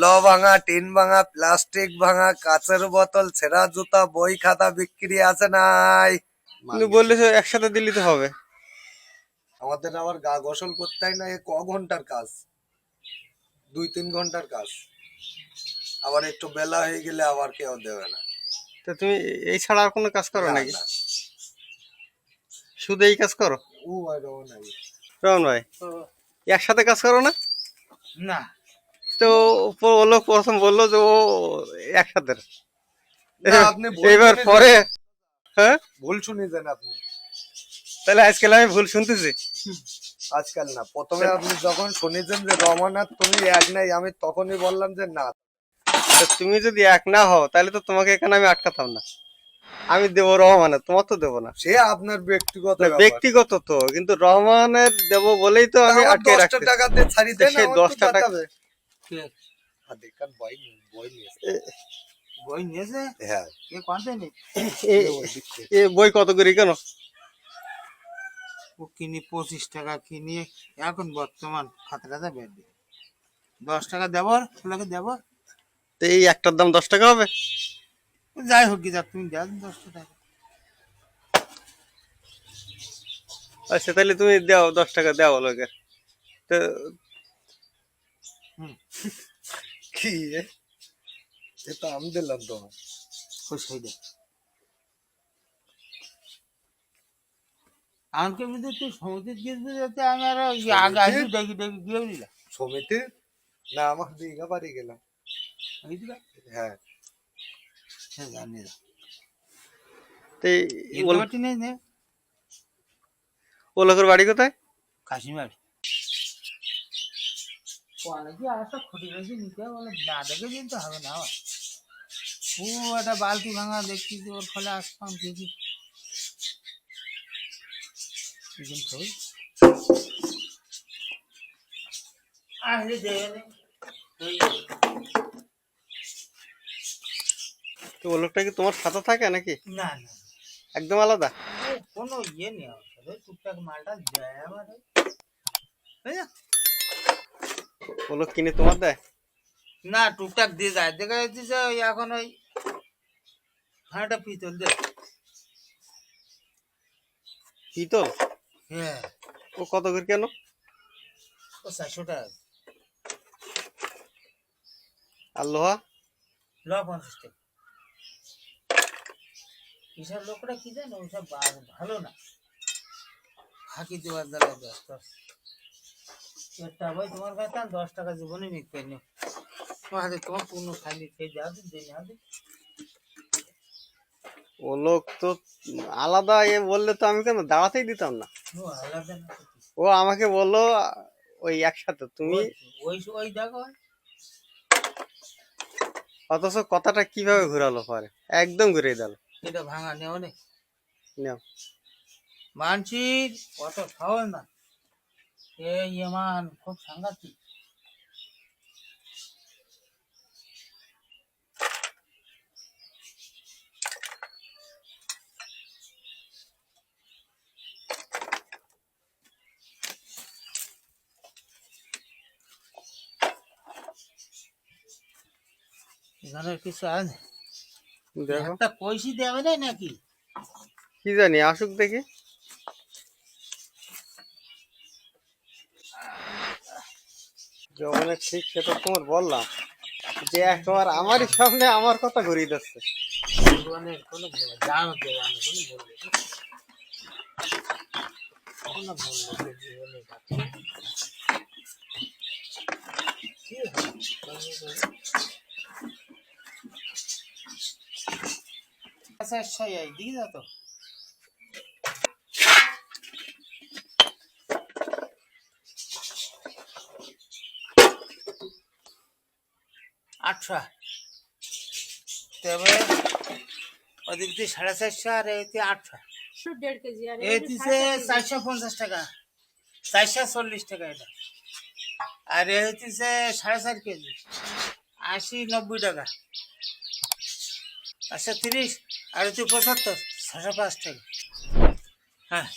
ল ভাঙা টিন ভাঙা প্লাস্টিক ভাঙা কাঁচের বোতল ছেঁড়া জুতা বই খাতা বিক্রি আছে নাই। বললে একসাথে দিল্লি তো হবে। আমাদের আবার গা গোসল করতে হয় না এ ক ঘণ্টার কাজ? দুই তিন ঘণ্টার কাজ। আবার একটু বেলা হয়ে গেলে আবার কেউ দেবে না। তো তুমি এই ছাড়া আর কোনো কাজ করো নাকি? না। শুধু এই কাজ করো? ও ভাই রো নাই রমন ভাই একসাথে কাজ করো না? না। তো ও লোক প্রথম বলল যে ও একসাথে এবার পরে হ্যাঁ? ভুল শুনেছেন আপনি। তাহলে আজকাল আমি ভুল শুনতেছি। আজকাল না প্রথমে আপনি যখন শুনেছেন যে রমানাথ তুমি এক নাই আমি তখনই বললাম যে না। তুমি যদি এক না হও তাহলে তো তোমাকে এখানে আমি আটকাতাম না। আমি দেবো রহমানের তোমার তো দেবো না। সে আপনার ব্যক্তিগত ব্যক্তিগত তো কিন্তু রহমানের দেবো বলেই তো আমি আটকে রাখছি টাকা দিয়ে ছাড়ি দেন টাকা- বই বই নিয়েছে। বই নিয়েছে? হ্যাঁ। কে এ বই কত করি কেন? ও কিনি পঁচিশ টাকা কিনি এখন বর্তমান খাতাটা বের দশ টাকা দেব ওগুলোকে দেব। তো এই একটার দাম দশ টাকা হবে? যাই হোক কি যা তুমি দেন দশ টাকা। আচ্ছা তাহলে তুমি দাও দশ টাকা দাও লোকে। তো কি এ? এ তো আমি দিলাম তো ওই সেই দেখ আমাকে যদি তুই সমিতির গিয়ে যেতে আমি আর আগে আসি ডেকে ডেকে গিয়ে দিলাম। সমিতি না আমার দিঘা বাড়ি গেলাম। হ্যাঁ। সে জানি না। তো এই ও- এগুলোটি নেই নে? ও লোকের বাড়ি কোথায়? কাশিমারি। অনেকে আসা খুঁটি বেশি নিতে বলে না দেখে দিতে হবে না। আবার ও একটা বালতি ভাঙা দেখছি যে ওর ফলে আসতাম দেখি। এরকম থই। আসলে দেবে নে। ওই তো ও লোকটা কি তোমার সাথে থাকে নাকি? না না। একদম আলাদা? ও কোনো ইয়ে নেই আমার সাথে। টুকটাক মালটা দেয় আমার এই না? ও লোক কিনে তোমার দেয়? না টুকটাক দিয়ে যায়। দেখা যাচ্ছে যে ওই এখন ওই পিতল দে। পিতল? হ্যাঁ। ও কত করে কেন? ও চারশো টাকা। আর লোহা? ল পঞ্চাশ টাকা। এসব লোকরা কি জানো? ওইসব ভালো না। ফাঁকি দেওয়ার দ্বারা ব্যস্ত। একটা ভাই তোমার কাছে দশ টাকা জীবনে নিও। তোমার তোমার পূর্ণ খাইলে খেয়ে যাও দিন হাতে ও লোক তো আলাদা এ বললে তো আমি কেন দাঁড়াতেই দিতাম না? ও আমাকে বলল ওই একসাথে তুমি ওই- ওই ওই দেখো। অথচ কথাটা কীভাবে ঘুরালো পরে? একদম ঘুরিয়ে দিল। এটা ভাঙা নেও নেই নাও। মানছির কত খাওয়ার না। এই ইমান খুব সাংঘাতিক। এখানে কিছু আছে? দেখো। কইসি দেবে নাকি? কি জানি আসুক দেখি। যৌবনের ঠিক সেটা তোমার বললাম। যে একবার আমারই সামনে আমার কথা ঘুরিয়ে দিচ্ছে। আচ্ছা কোনো জানো দেবে আমি কোনো বলবে না। কোনো বলবে না জীবনের কথা। কি হবে? আচ্ছা আচ্ছা এই দিকে যাও তো আচ্ছা তবে ওদিক দিয়ে সাড়ে চারশো আর এতে আটশো কেজি চারশো পঞ্চাশ টাকা চারশো চল্লিশ টাকা এটা। আর এ হইতেছে সাড়ে চার কেজি আশি নব্বই টাকা। পাঁচশো তিরিশ আর হচ্ছে পঁচাত্তর ছশো পাঁচ টাকা। হ্যাঁ।